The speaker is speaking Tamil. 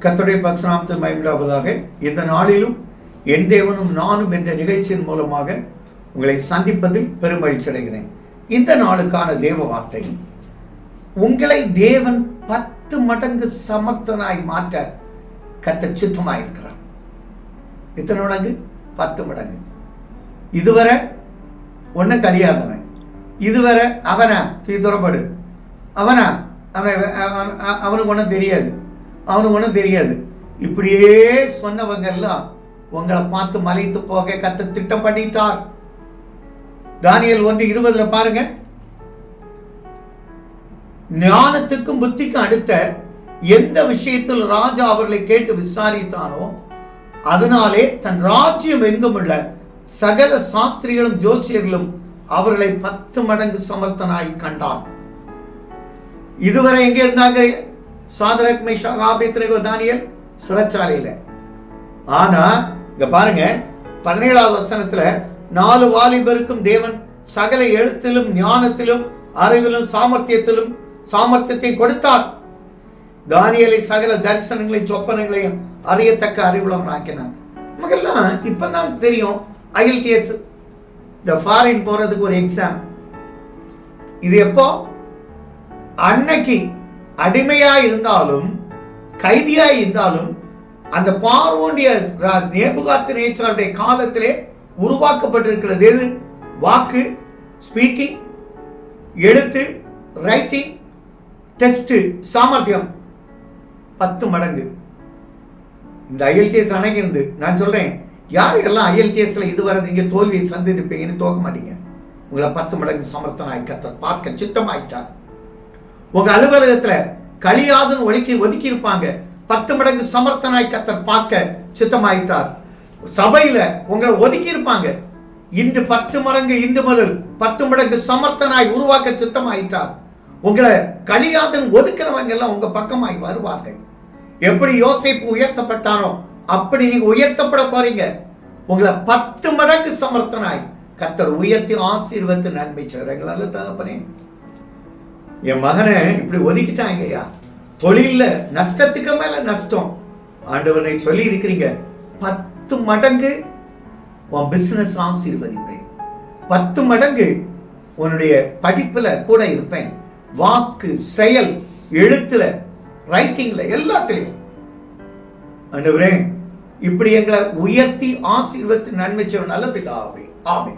கர்த்தருடைய பரிசுநாமத்தை மயமிடாவதாக இந்த நாளிலும் என் தேவனும் நானும் என்ற நிகழ்ச்சியின் மூலமாக உங்களை சந்திப்பதில் பெருமகிழ்ச்சி அடைகிறேன். இந்த நாளுக்கான தேவ வார்த்தை உங்களை தேவன் பத்து மடங்கு சமர்த்தனாய் மாற்ற கத்த சித்தமாயிருக்கிறார். எத்தனை மடங்கு? பத்து மடங்கு. இதுவரை ஒன்றும் கழியாதவன் இதுவரை அவனா? தீ துறப்படு. அவனா? அவன் அவனுக்கு ஒன்றும் தெரியாது. அவனுக்கு ஒன்றும் தெரியாது. இப்படியே சொன்னவங்க எல்லாம் உங்களை பார்த்து மலைத்து போக கத்த திட்டம் பண்ணிட்டார். தானியல் ஒன்று இருபதுல பாருங்க. ஞானத்துக்கும் புத்திக்கும் அடுத்த எந்த விஷயத்தில் ராஜா அவர்களை கேட்டு விசாரித்தானோ அதனாலே தன் ராஜ்யம் எங்கும் உள்ள சகல சாஸ்திரிகளும் ஜோசியர்களும் அவர்களை பத்து மடங்கு சமர்த்தனாய் கண்டான். இதுவரை எங்கே இருந்தாங்க? சாதரக் மேஷா ஆபித்ரேகோ தானியல் சிறைச்சாலையில். ஆனா இங்க பாருங்க பதினேழாவது வசனத்துல நாலு வாலிபருக்கும் தேவன் சகல எழுத்திலும் ஞானத்திலும் அறிவிலும் சாமர்த்தியத்திலும் சாமர்த்தியத்தை கொடுத்தார். தானியலை சகல தரிசனங்களையும் சொப்பனங்களையும் அறியத்தக்க அறிவுள்ளவன் ஆக்கினார் நமக்கெல்லாம் இப்பதான் தெரியும் ஐஎல்டிஎஸ் இந்த ஃபாரின் போறதுக்கு ஒரு எக்ஸாம் இது எப்போ? அன்னைக்கு. அடிமையா இருந்தாலும் கைதியா இருந்தாலும் அந்த பார்வோண்டிய நேபுகாத்து நேச்சருடைய காலத்திலே உருவாக்கப்பட்டிருக்கிறது. எது? வாக்கு ஸ்பீக்கிங் எழுத்து ரைட்டிங் டெஸ்ட் சாமர்த்தியம். பத்து மடங்கு. இந்த ஐஎல்டிஎஸ் கேஸ் அணைகிறது நான் சொல்றேன் யார் எல்லாம் ஐஎல்டிஎஸ்ல இது வரது நீங்க தோல்வியை சந்திருப்பீங்கன்னு தோக்க மாட்டீங்க. உங்களை பத்து மடங்கு சமர்த்தனாய் கத்த பார்க்க சித்தமாயிட்டார். உங்க அலுவலகத்துல கலியாதுன்னு ஒதுக்கி ஒதுக்கி இருப்பாங்க பத்து மடங்கு சமர்த்தனாய் கத்தர் பார்க்க சித்தமாயிட்டார். சபையில உங்களை ஒதுக்கி இருப்பாங்க இன்று பத்து மடங்கு இன்று முதல் பத்து மடங்கு சமர்த்தனாய் உருவாக்க சித்தமாயிட்டார். உங்களை கலியாதன் ஒதுக்கிறவங்க எல்லாம் உங்க பக்கமாய் வருவார்கள். எப்படி யோசிப்பு உயர்த்தப்பட்டானோ அப்படி நீங்க உயர்த்தப்பட போறீங்க. உங்களை பத்து மடங்கு சமர்த்தனாய் கத்தர் உயர்த்தி ஆசீர்வத்து நன்மை செய்கிறாங்களா தகப்பனே. என் மகனை இப்படி ஒதுக்கிட்டாங்க ஐயா தொழில நஷ்டத்துக்கு மேல நஷ்டம். ஆண்டவனை சொல்லி இருக்கிறீங்க. பத்து மடங்கு உன் பிசினஸ் ஆசீர்வதிப்பேன். பத்து மடங்கு உன்னுடைய படிப்புல கூட இருப்பேன். வாக்கு செயல் எழுத்துல ரைட்டிங்ல எல்லாத்திலையும். ஆண்டவரே இப்படி எங்களை உயர்த்தி ஆசீர்வத்து நன்மை செய்வனால பிதாவே. ஆமே